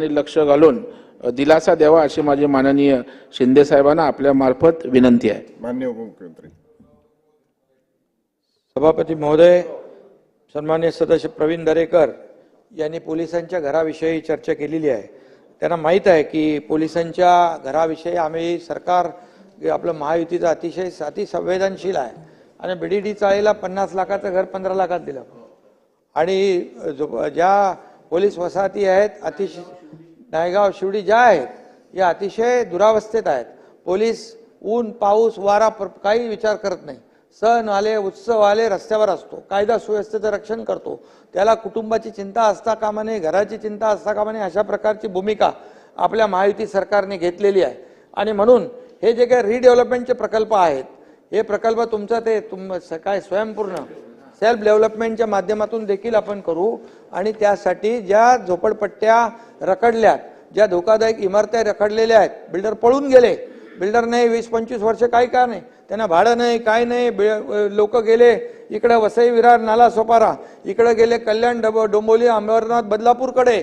आणि लक्ष घालून दिलासा द्यावा अशी माझी माननीय शिंदे साहेबांना आपल्या मार्फत विनंती आहे. मान्य उपमुख्यमंत्री. सभापती महोदय सन्मान्य सदस्य प्रवीण दरेकर यांनी पोलिसांच्या घराविषयी चर्चा केलेली आहे. त्यांना माहीत आहे की पोलिसांच्या घराविषयी आम्ही सरकार आपलं महायुतीचं अतिशय अति संवेदनशील आहे. आणि बीडीडी चाळीला पन्नास लाखाचं घर पंधरा लाखात दिलं. आणि जो ज्या पोलीस वसाहती आहेत अतिशय नायगाव शिवडी ज्या आहेत या अतिशय दुरावस्थेत आहेत. पोलीस ऊन पाऊस वारा प्र काही विचार करत नाही. सण आले उत्सव आले रस्त्यावर असतो. कायदा सुव्यवस्थेचं रक्षण करतो. त्याला कुटुंबाची चिंता असता कामा नये घराची चिंता असता कामा नये अशा प्रकारची भूमिका आपल्या महायुती सरकारने घेतलेली आहे. आणि म्हणून हे जे काही रिडेव्हलपमेंटचे प्रकल्प आहेत हे प्रकल्प तुमचं ते तुम स- काय स्वयंपूर्ण सेल्फ डेव्हलपमेंटच्या माध्यमातून देखील आपण करू. आणि त्यासाठी ज्या झोपडपट्ट्या रखडल्यात ज्या धोकादायक इमारत्या रखडलेल्या आहेत बिल्डर पळून गेले. बिल्डर नाही वीस पंचवीस वर्ष काय का नाही? त्यांना भाडं नाही काय नाही लोक गेले इकडे वसई विरार नाला सोपारा इकडे गेले कल्याण डब डोंबोली अंबरनाथ बदलापूरकडे.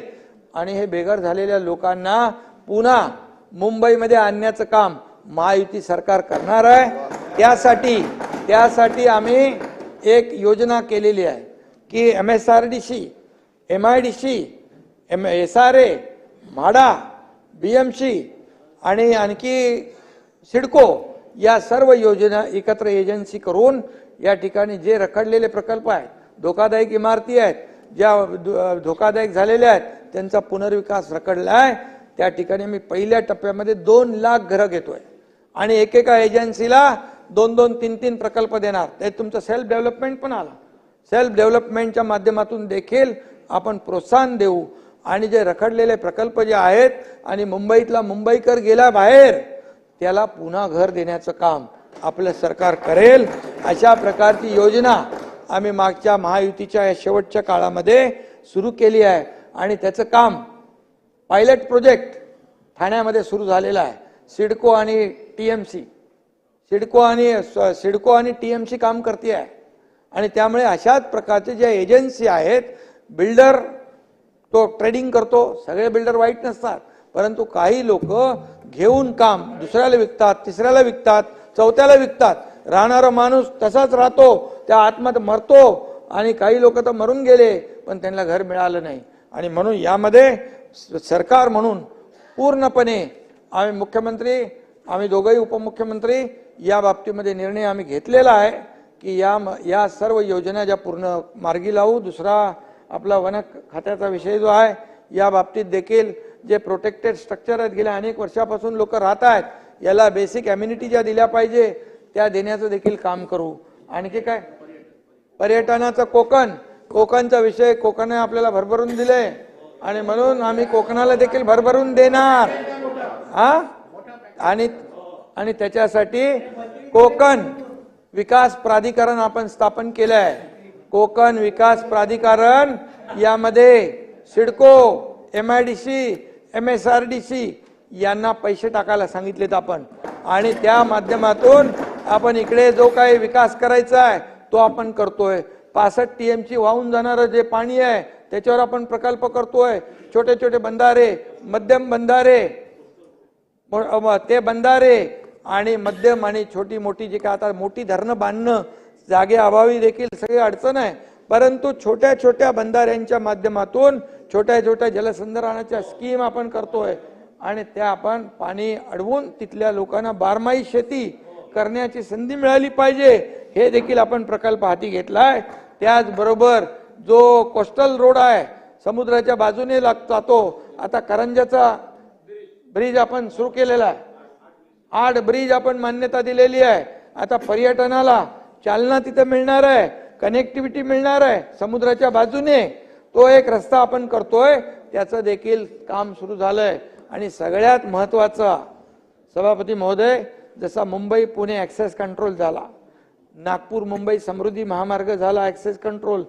आणि हे बेघर झालेल्या लोकांना पुन्हा मुंबईमध्ये आणण्याचं काम महायुती सरकार करणार आहे. त्यासाठी त्यासाठी आम्ही एक योजना केलेली आहे की M S R D C M I D C M S R A MHADA B M C आणि आणखी सिडको या सर्व योजना एकत्र एजन्सी करून या ठिकाणी जे रखडलेले प्रकल्प आहेत धोकादायक इमारती आहेत ज्या धोकादायक झालेल्या आहेत त्यांचा पुनर्विकास रखडला आहे त्या ठिकाणी मी पहिल्या टप्प्यामध्ये दोन लाख घरं घेतोय. आणि एकेका एजन्सीला दोन दोन तीन तीन प्रकल्प देणार. ते तुमचं सेल्फ डेव्हलपमेंट पण आला. सेल्फ डेव्हलपमेंटच्या माध्यमातून देखील आपण प्रोत्साहन देऊ. आणि जे रखडलेले प्रकल्प जे आहेत आणि मुंबईतला मुंबईकर गेला बाहेर त्याला पुन्हा घर देण्याचं काम आपलं सरकार करेल. अशा प्रकारची योजना आम्ही मागच्या महायुतीच्या या शेवटच्या काळामध्ये सुरू केली आहे. आणि त्याचं काम पायलट प्रोजेक्ट ठाण्यामध्ये सुरू झालेलं आहे. सिडको आणि टी एम सी सिडको आणि सिडको आणि टी एम सी काम करते आहे आणि त्यामुळे अशाच प्रकारचे ज्या एजन्सी आहेत बिल्डर तो ट्रेडिंग करतो सगळे बिल्डर वाईट नसतात. परंतु काही लोक घेऊन काम दुसऱ्याला विकतात तिसऱ्याला विकतात चौथ्याला विकतात. राहणारा माणूस तसाच राहतो त्या आत्मात मरतो आणि काही लोक तर मरून गेले पण त्यांना घर मिळालं नाही. आणि म्हणून यामध्ये स- सरकार म्हणून पूर्णपणे आम्ही मुख्यमंत्री आम्ही दोघंही उपमुख्यमंत्री या बाबतीमध्ये निर्णय आम्ही घेतलेला आहे की या म- या सर्व योजना ज्या पूर्ण मार्गी लावू दुसरा आपला वन खात्याचा विषय जो आहे या बाबतीत देखील जे प्रोटेक्टेड स्ट्रक्चर आहेत गेल्या अनेक वर्षापासून लोक राहत आहेत याला बेसिक अम्युनिटी ज्या दिल्या पाहिजे त्या देण्याचं देखील काम करू. आणखी काय? पर्यटनाचं कोकण. कोकणचा विषय कोकणने आपल्याला भरभरून दिले. आणि म्हणून आम्ही कोकणाला देखील भरभरून देणार. हा? आणि आणि त्याच्यासाठी कोकण विकास प्राधिकरण आपण स्थापन केलं आहे कोकण विकास प्राधिकरण यामध्ये CIDCO M I D C M S R D C यांना पैसे टाकायला सांगितलेत आपण. आणि त्या माध्यमातून आपण इकडे जो काही विकास करायचा आहे तो आपण करतोय. पासष्ट टी एमची वाहून जाणारं जे पाणी आहे त्याच्यावर आपण प्रकल्प करतोय. छोटे छोटे बंधारे मध्यम बंधारे ते बंधारे आणि मध्यम आणि छोटी मोठी जी काय आता मोठी धरणं बांधणं जागे अभावी देखील सगळी अडचण आहे. परंतु छोट्या छोट्या बंधाऱ्यांच्या माध्यमातून छोट्या छोट्या जलसंधारणाच्या स्कीम आपण करतोय. आणि त्या आपण पाणी अडवून तिथल्या लोकांना बारमाही शेती करण्याची संधी मिळाली पाहिजे. हे देखील आपण प्रकल्प हाती घेतलाय. त्याचबरोबर जो कोस्टल रोड आहे समुद्राच्या बाजूने लाग जातो. आता करंजाचा ब्रिज आपण सुरू केलेला आहे. आठ ब्रिज आपण मान्यता दिलेली आहे. आता पर्यटनाला चालना तिथं मिळणार आहे कनेक्टिव्हिटी मिळणार आहे समुद्राच्या बाजूने. तो एक रस्ता आपण करतोय त्याचं देखील काम सुरू झालंय. आणि सगळ्यात महत्त्वाचा सभापती महोदय जसा मुंबई पुणे ॲक्सेस कंट्रोल झाला नागपूर मुंबई समृद्धी महामार्ग झाला ॲक्सेस कंट्रोल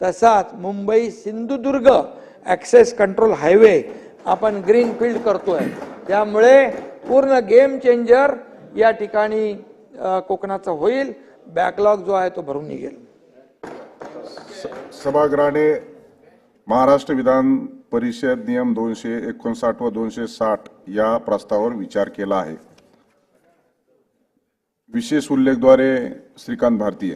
तसाच Mumbai Sindhudurg access control highway आपण ग्रीन फील्ड करतोय. त्यामुळे पूर्ण गेम चेंजर या ठिकाणी कोकणाचं होईल. बॅकलॉग जो आहे तो भरून निघेल. सभागृहाने महाराष्ट्र विधान परिषद नियम दोनशे एकोणसाठ व दोनशे साठ या प्रस्तावावर विचार केला आहे. विशेष उल्लेखद्वारे श्रीकांत भारतीय.